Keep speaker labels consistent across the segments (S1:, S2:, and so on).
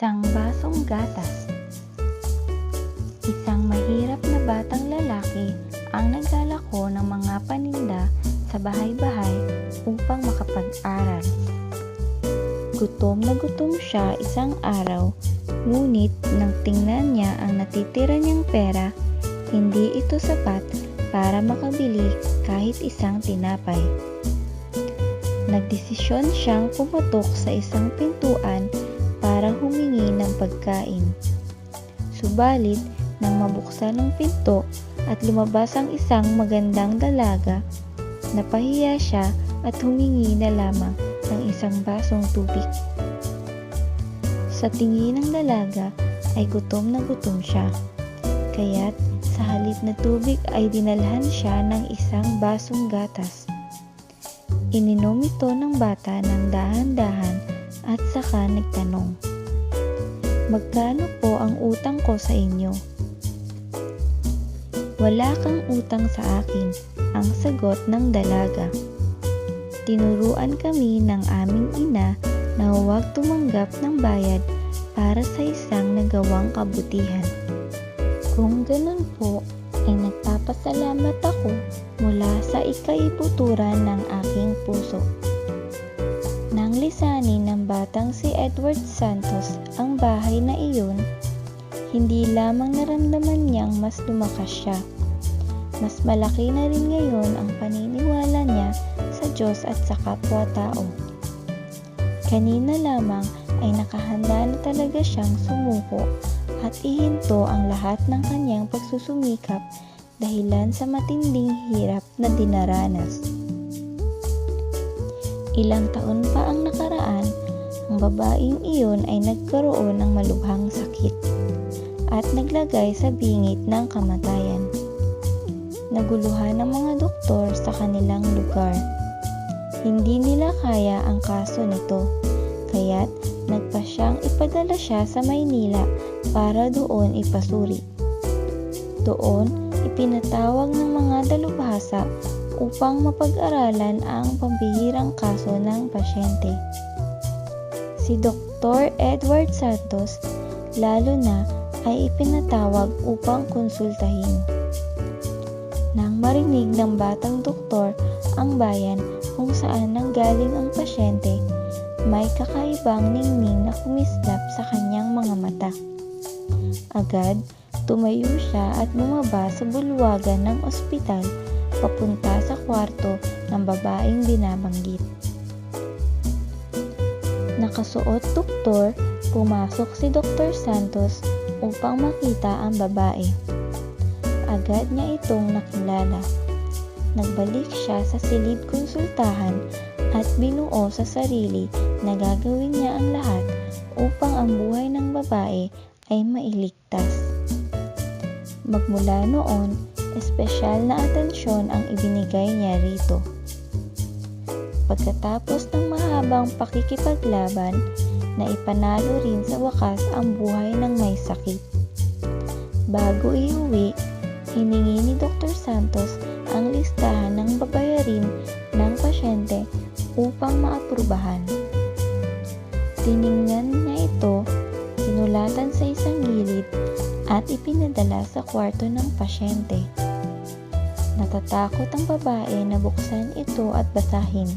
S1: Isang basong gatas. Isang mahirap na batang lalaki ang naglalako ng mga paninda sa bahay-bahay upang makapag-aral. Gutom na gutom siya isang araw, ngunit nang tingnan niya ang natitira niyang pera, hindi ito sapat para makabili kahit isang tinapay. Nagdesisyon siyang pumatok sa isang ng pagkain. Subalit, nang mabuksan ang pinto at lumabas ang isang magandang dalaga, napahiya siya at humingi na lamang ng isang basong tubig. Sa tingin ng dalaga ay gutom na gutom siya, kaya't sa halip na tubig ay dinalhan siya ng isang basong gatas. Ininom ito ng bata ng dahan-dahan at saka nagtanong, Magkano po ang utang ko sa inyo? Wala kang utang sa akin, ang sagot ng dalaga. Tinuruan kami ng aming ina na huwag tumanggap ng bayad para sa isang nagawang kabutihan. Kung ganun po, ay nagpapasalamat ako mula sa ikaibuturan ng aking puso. Nang lisanin ng batang si Edward Santos ang bahay na iyon, hindi lamang naramdaman niyang mas lumakas siya. Mas malaki na rin ngayon ang paniniwala niya sa Diyos at sa kapwa-tao. Kanina lamang ay nakahanda na talaga siyang sumuko at ihinto ang lahat ng kanyang pagsusumikap dahilan sa matinding hirap na dinaranas. Ilang taon pa ang nakaraan, ang babaeng iyon ay nagkaroon ng malubhang sakit at naglagay sa bingit ng kamatayan. Naguluhan ng mga doktor sa kanilang lugar. Hindi nila kaya ang kaso nito, kaya't nagpa siyang ipadala siya sa Maynila para doon ipasuri. Doon, ipinatawag ng mga dalubhasa upang mapag-aralan ang pambihirang kaso ng pasyente. Si Dr. Edward Santos lalo na ay ipinatawag upang konsultahin. Nang marinig ng batang doktor ang bayan kung saan nanggaling ang pasyente, may kakaibang ningning na kumislap sa kanyang mga mata. Agad, tumayo siya at bumaba sa bulwagan ng ospital papunta sa kwarto ng babaeng binabanggit. Nakasuot doktor, pumasok si Dr. Santos upang makita ang babae. Agad niya itong nakilala. Nagbalik siya sa silid konsultahan at binuo sa sarili na gagawin niya ang lahat upang ang buhay ng babae ay mailigtas. Magmula noon, espesyal na atensyon ang ibinigay niya rito. Pagkatapos ng mahabang pakikipaglaban, na ipanalo rin sa wakas ang buhay ng may sakit. Bago iuwi, hiningi ni Dr. Santos ang listahan ng babayarin ng pasyente upang maaprubahan. Tiningnan niya ito, sinulatan sa isang gilid at ipinadala sa kwarto ng pasyente. Natatakot ang babae na buksan ito at basahin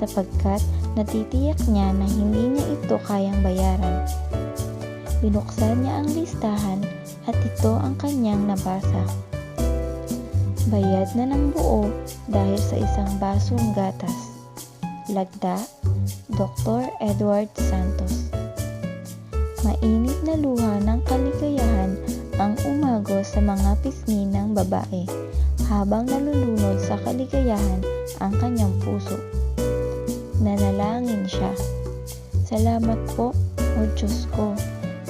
S1: sapagkat natitiyak niya na hindi niya ito kayang bayaran. Binuksan niya ang listahan at ito ang kanyang nabasa. Bayad na ng buo dahil sa isang basong gatas. Lagda, Dr. Edward Santos. Mainit na luha ng kaligayahan ang umago sa mga pisngi ng babae habang nalulunod sa kaligayahan ang kanyang puso. Nanalangin siya. Salamat po, O Diyos ko,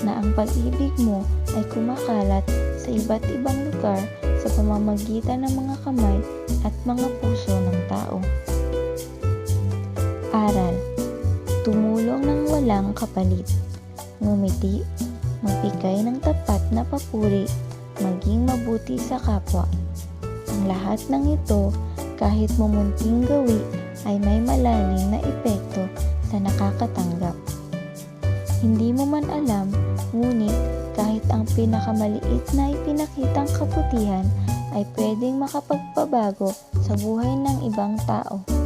S1: na ang pag-ibig mo ay kumakalat sa iba't ibang lugar sa pamamagitan ng mga kamay at mga puso ng tao. Aral Tumulong ng walang kapalit. Ngumiti, magbigay ng tapat na papuri, maging mabuti sa kapwa. Ang lahat ng ito, kahit mumunting gawi, ay may malalim na epekto sa nakakatanggap. Hindi mo man alam, ngunit kahit ang pinakamaliit na ipinakitang kabutihan ay pwedeng makapagpabago sa buhay ng ibang tao.